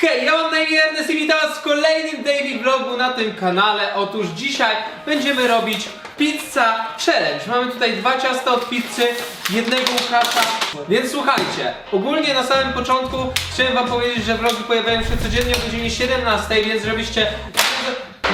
Hej, ja mam na imię Ernest i witam was w kolejnym daily vlogu na tym kanale. Otóż dzisiaj będziemy robić pizza challenge. Mamy tutaj dwa ciasta od pizzy, jednego Łukasza. Więc słuchajcie, ogólnie na samym początku chciałem wam powiedzieć, że vlogi pojawiają się codziennie o godzinie 17, więc żebyście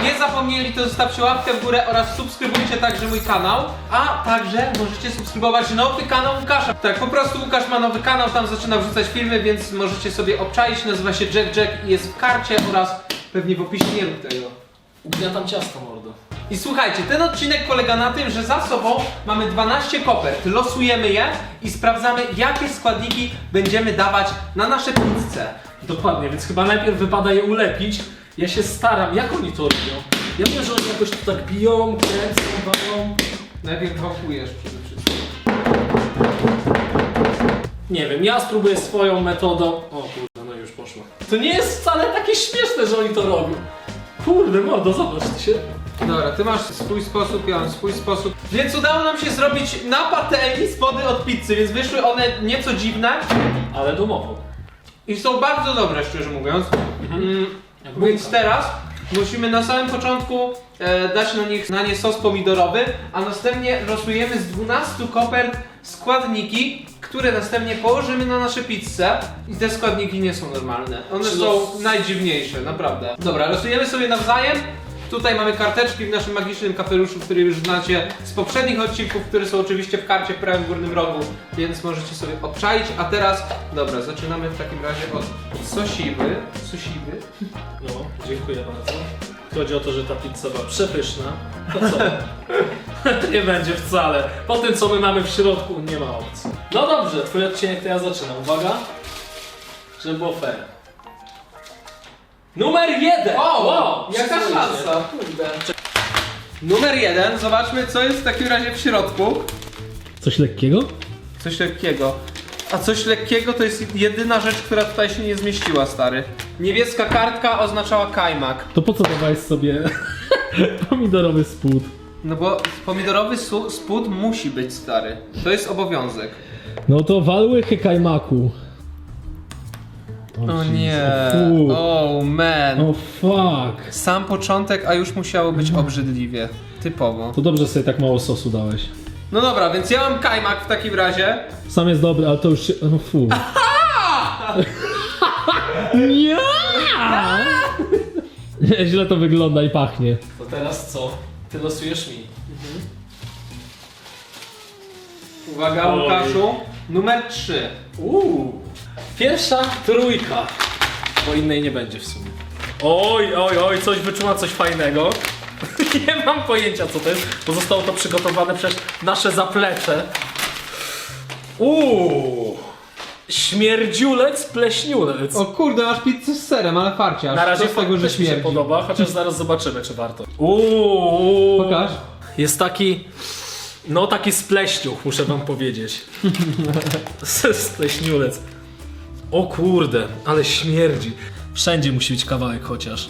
nie zapomnieli, to zostawcie łapkę w górę oraz subskrybujcie także mój kanał. A także możecie subskrybować nowy kanał Łukasza. Tak, po prostu Łukasz ma nowy kanał, tam zaczyna wrzucać filmy, więc możecie sobie obczaić. Nazywa się Jack Jack i jest w karcie oraz pewnie w opisie nie rób tego. Ugniatam ciasto, mordo. I słuchajcie, ten odcinek polega na tym, że za sobą mamy 12 kopert. Losujemy je i sprawdzamy, jakie składniki będziemy dawać na nasze pizze. Dokładnie, więc chyba najpierw wypada je ulepić. Ja się staram, jak oni to robią? Ja wiem, że oni jakoś to tak biją, kręcą, walą. Najpierw wałkujesz przede wszystkim. Nie wiem, ja spróbuję swoją metodą. O kurde, no już poszło. To nie jest wcale takie śmieszne, że oni to robią. Kurde, mordo, zobacz ty się. Dobra, ty masz swój sposób, ja mam swój sposób. Więc udało nam się zrobić na patelni spody od pizzy, więc wyszły one nieco dziwne Ale domowo. i są bardzo dobre, szczerze mówiąc. Mm, Jak więc teraz musimy na samym początku e, dać na nich na nie sos pomidorowy, a następnie losujemy z 12 kopert składniki, które następnie położymy na nasze pizzę. I te składniki nie są normalne. One są najdziwniejsze, naprawdę. Dobra, losujemy sobie nawzajem. Tutaj mamy karteczki w naszym magicznym kapeluszu, który już znacie z poprzednich odcinków, które są oczywiście w karcie w prawym górnym rogu, więc możecie sobie obczaić. A teraz, dobra, zaczynamy w takim razie od sosiwy. Sosiwy. No, dziękuję bardzo. Chodzi o to, że ta pizza była przepyszna. To co? nie będzie wcale. Po tym, co my mamy w środku, nie ma opcji. No dobrze, twój odcinek to ja zaczynam. Uwaga, żeby było fair. Numer jeden! O, wow, jaka szansa. Kurde. Numer jeden, zobaczmy co jest w takim razie w środku. Coś lekkiego? Coś lekkiego. A coś lekkiego to jest jedyna rzecz, która tutaj się nie zmieściła, stary. Niebieska kartka oznaczała kajmak. To po co dawałeś sobie pomidorowy spód? No bo pomidorowy su- spód musi być stary. To jest obowiązek. No to walłychy kajmaku. O nie. O, fu. Oh man. o fuck. Sam początek, a już musiało być obrzydliwie. Typowo. To dobrze sobie tak mało sosu dałeś. No dobra, więc ja mam kajmak w takim razie. Sam jest dobry, ale to już się... No fu. Nie! Źle to wygląda i pachnie. To teraz co? Ty losujesz mi. Uwaga, Oj. Łukaszu. Numer 3. Uuu. Pierwsza trójka. Bo innej nie będzie w sumie. Oj, oj, oj, coś wyczuła coś fajnego. nie mam pojęcia co to jest, bo zostało to przygotowane przez nasze zaplecze. Uuu. Śmierdziulec, pleśniulec. O kurde, masz pizzę z serem, ale farciarz. Na razie z tego, że mi się śmierdzi. podoba, chociaż zaraz zobaczymy, czy warto. Uuu. Pokaż. Jest taki. No taki spleśniuch, muszę wam powiedzieć. Spleśniulec. O kurde, ale śmierdzi. Wszędzie musi być kawałek chociaż.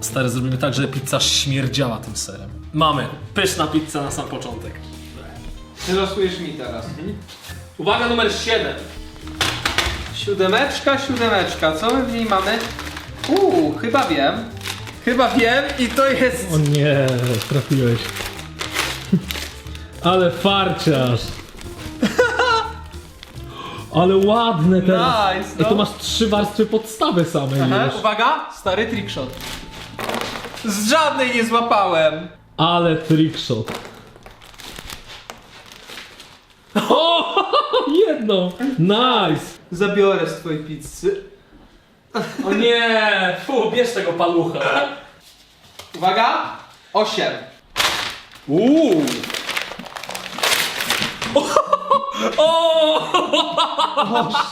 Stary, zrobimy tak, żeby pizza śmierdziała tym serem. Mamy. Pyszna pizza na sam początek. Ty losujesz mi teraz. Uwaga numer 7. Siódemeczka, siódemeczka. Co my w niej mamy? Uuu, chyba wiem. Chyba wiem i to jest... O nie, trafiłeś. Ale farciarz. Ale ładne teraz. Nice, Ej, to no. masz trzy warstwy podstawy samej Aha, już. uwaga, stary trickshot. Z żadnej nie złapałem. Ale trickshot. O, jedno. Nice. Zabiorę z twojej pizzy. O nie! Fu, bierz tego palucha. Uwaga, osiem. Uuu. O!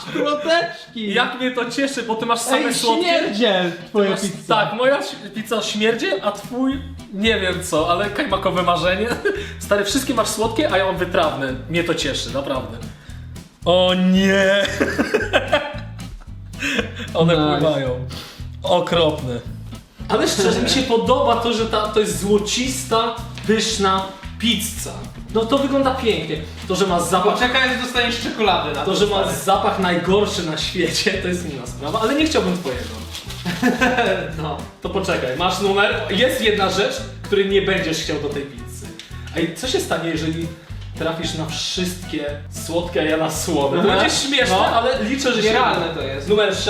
Szproteczki. Jak mnie to cieszy, bo ty masz same Ej, słodkie. śmierdziel twoja Masz- pizza. Tak, moja ś- pizza śmierdzi, a twój nie wiem co, ale kajmakowe marzenie. Stary, wszystkie masz słodkie, a ja mam wytrawne. Mnie to cieszy, naprawdę. O nie! One Nice. pływają. Okropne. Ale szczerze mi się podoba to, że ta, to jest złocista, pyszna pizza. No to wygląda pięknie. To, że ma zapach Poczekaj, aż dostaniesz czekolady na to. to, że ma stary. zapach najgorszy na świecie, to jest inna sprawa, ale nie chciałbym twojego. No, to poczekaj, masz numer. Jest jedna rzecz, której nie będziesz chciał do tej pizzy. A i co się stanie, jeżeli trafisz na wszystkie słodkie, a ja na słone? To Aha. będzie śmieszne, No. ale liczę, że się Nierealne uda. to jest. Numer 6.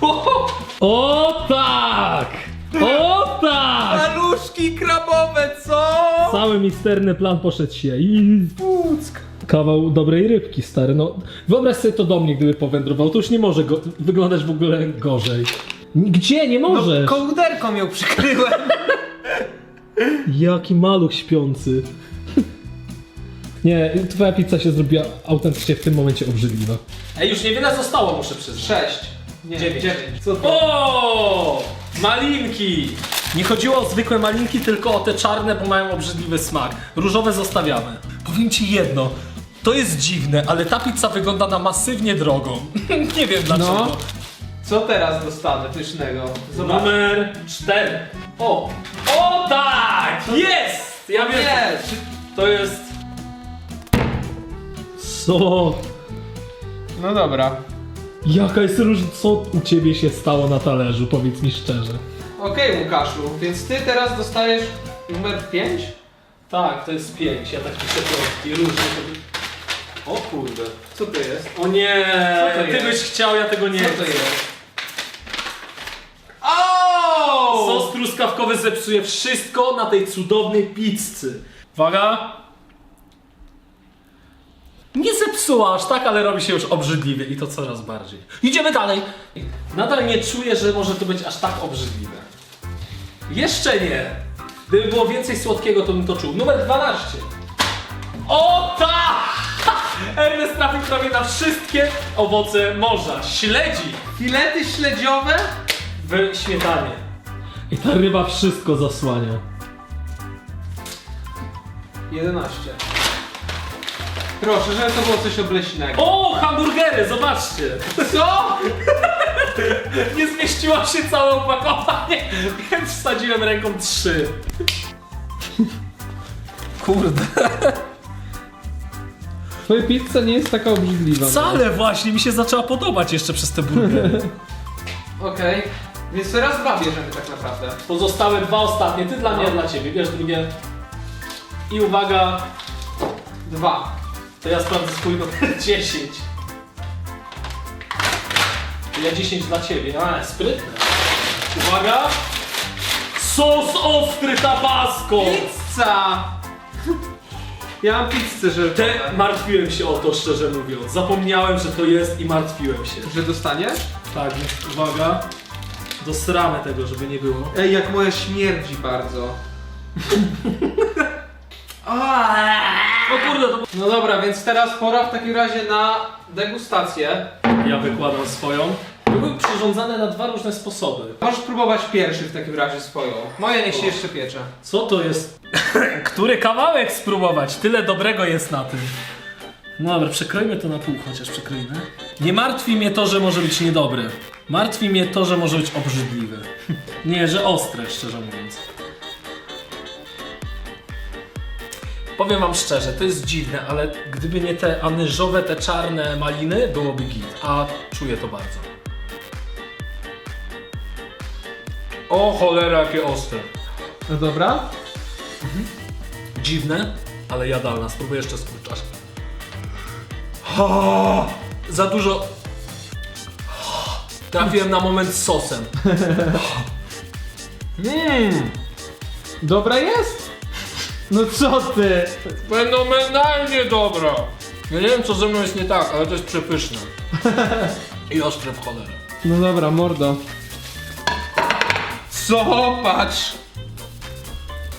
O tak! O tak! Paluszki krabowe, co? Cały misterny plan poszedł się i... Puck. Kawał dobrej rybki, stary. No, wyobraź sobie to do mnie, gdyby powędrował. To już nie może go, wyglądać w ogóle gorzej. Gdzie? Nie No, możesz! kołderką ją przykryłem. Jaki maluch śpiący. Nie, twoja pizza się zrobiła autentycznie w tym momencie obrzydliwa. Ej, już niewiele zostało, muszę przyznać. Sześć. Nie, Dziewięć. dziewięć. Co to? O! Malinki! Nie chodziło o zwykłe malinki, tylko o te czarne, bo mają obrzydliwy smak. Różowe zostawiamy. Powiem ci jedno. To jest dziwne, ale ta pizza wygląda na masywnie drogą. Nie wiem dlaczego. No. Co teraz dostanę pysznego? Zobacz. Numer 4. O! O tak! Jest! Ja wiem. Czy... To jest. Co? No dobra. Jaka jest różnica? Co u ciebie się stało na talerzu? Powiedz mi szczerze. Okej, Łukaszu, więc ty teraz dostajesz numer 5? Tak, to jest 5. Ja tak piszę piątki, różne. O kurde. Co to jest? O nie! Co to Ty jest? byś chciał, ja tego nie Co chcę. to jest? O! Sos truskawkowy zepsuje wszystko na tej cudownej pizzy. Uwaga. Nie zepsuła aż tak, ale robi się już obrzydliwie i to coraz bardziej. Idziemy dalej. Nadal nie czuję, że może to być aż tak obrzydliwe. Jeszcze nie. Gdyby było więcej słodkiego, to bym to czuł. Numer 12. O tak! Ernest trafił prawie na wszystkie owoce morza. Śledzi Filety śledziowe? w śmietanie. I ta ryba wszystko zasłania. 11. Proszę, żeby to było coś obleśnego. O, hamburgery, zobaczcie! Co? Nie zmieściło się całe opakowanie, więc wsadziłem ręką trzy. Kurde. Twoja pizza nie jest taka obrzydliwa. Wcale właśnie, mi się zaczęła podobać jeszcze przez te burgery. Okej. Więc teraz dwa bierzemy tak naprawdę. Pozostałe dwa ostatnie, ty dla mnie, ja dla ciebie, bierz drugie. I uwaga, Dwa. To ja sprawdzę swój numer 10. To ja 10 dla ciebie, a sprytne. Uwaga, sos ostry tabasco! Pizza! Ja mam pizzę, że... Te martwiłem się o to, szczerze mówiąc. Zapomniałem, że to jest i martwiłem się. Że dostaniesz? Tak, więc uwaga. Dosramy tego, żeby nie było. Ej, jak moja śmierdzi bardzo. O kurde, to... No dobra, więc teraz pora w takim razie na degustację. Ja wykładam swoją. Były przyrządzane na dwa różne sposoby. Możesz próbować pierwszy w takim razie swoją. Moja niech się jeszcze piecze. Co to jest? Który kawałek spróbować? Tyle dobrego jest na tym. No dobra, przekrojmy to na pół, chociaż przekrojmy. Nie martwi mnie to, że może być niedobre. Martwi mnie to, że może być obrzydliwe. Nie, że ostre, szczerze mówiąc. Powiem wam szczerze, to jest dziwne, ale gdyby nie te anyżowe, te czarne maliny, byłoby git. A czuję to bardzo. O cholera, jakie ostre. No dobra. Dziwne, ale jadalna. Spróbuję jeszcze skurczać. O, za dużo. Trafiłem na moment z sosem. Mmm. Dobra jest? No co ty? Fenomenalnie dobra. Ja nie wiem co ze mną jest nie tak, ale to jest przepyszne. I ostre w cholerę. No dobra, mordo. Co? Patrz.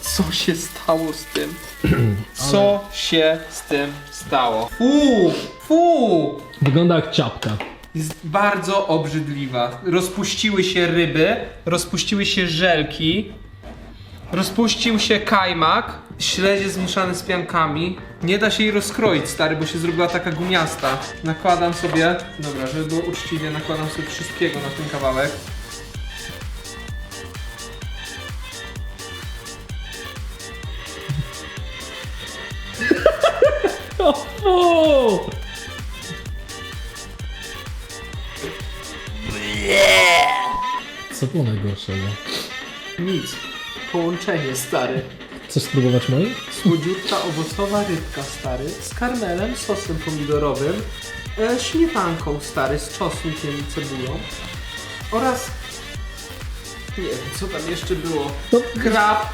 Co się stało z tym? Co się z tym stało? Fu! Fu! Wygląda jak ciapka. Jest bardzo obrzydliwa. Rozpuściły się ryby, rozpuściły się żelki, rozpuścił się kajmak, śledzie zmieszane z piankami. Nie da się jej rozkroić, stary, bo się zrobiła taka gumiasta. Nakładam sobie, dobra, żeby było uczciwie, nakładam sobie wszystkiego na ten kawałek. O! Co było najgorszego? Nic. Połączenie, stary. Chcesz spróbować mojej? Słodziutka, owocowa rybka, stary. Z karmelem, sosem pomidorowym, e, śmietanką, stary, z czosnkiem i cebulą. Oraz... Nie wiem, co tam jeszcze było. No, Krab,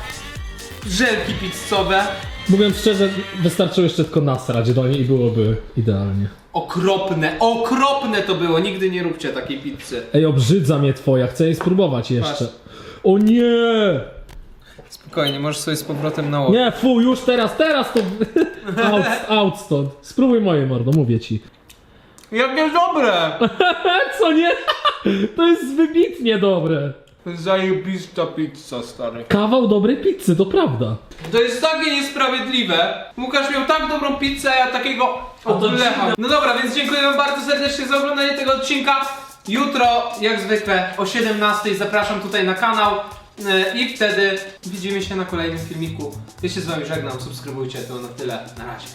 żelki pizzowe. mówiąc szczerze, wystarczyło jeszcze tylko nasrać do niej i byłoby idealnie. Okropne, okropne to było. Nigdy nie róbcie takiej pizzy. Ej, obrzydza mnie twoja, chcę jej spróbować jeszcze. O nie! Spokojnie, możesz sobie z powrotem nałożyć. Nie, fu, już teraz, teraz to... out, out stąd. Spróbuj moje mordo, mówię ci. Jakie dobre! Co nie? To jest wybitnie dobre. Zajebista pizza, stary. Kawał dobrej pizzy, to prawda. To jest takie niesprawiedliwe. Łukasz miał tak dobrą pizzę, a ja takiego to oblecham. No dobra, więc dziękuję wam bardzo serdecznie za oglądanie tego odcinka. Jutro, jak zwykle, o 17 zapraszam tutaj na kanał. Yy, I wtedy widzimy się na kolejnym filmiku. Ja się z wami żegnam, subskrybujcie, to na tyle. Na razie.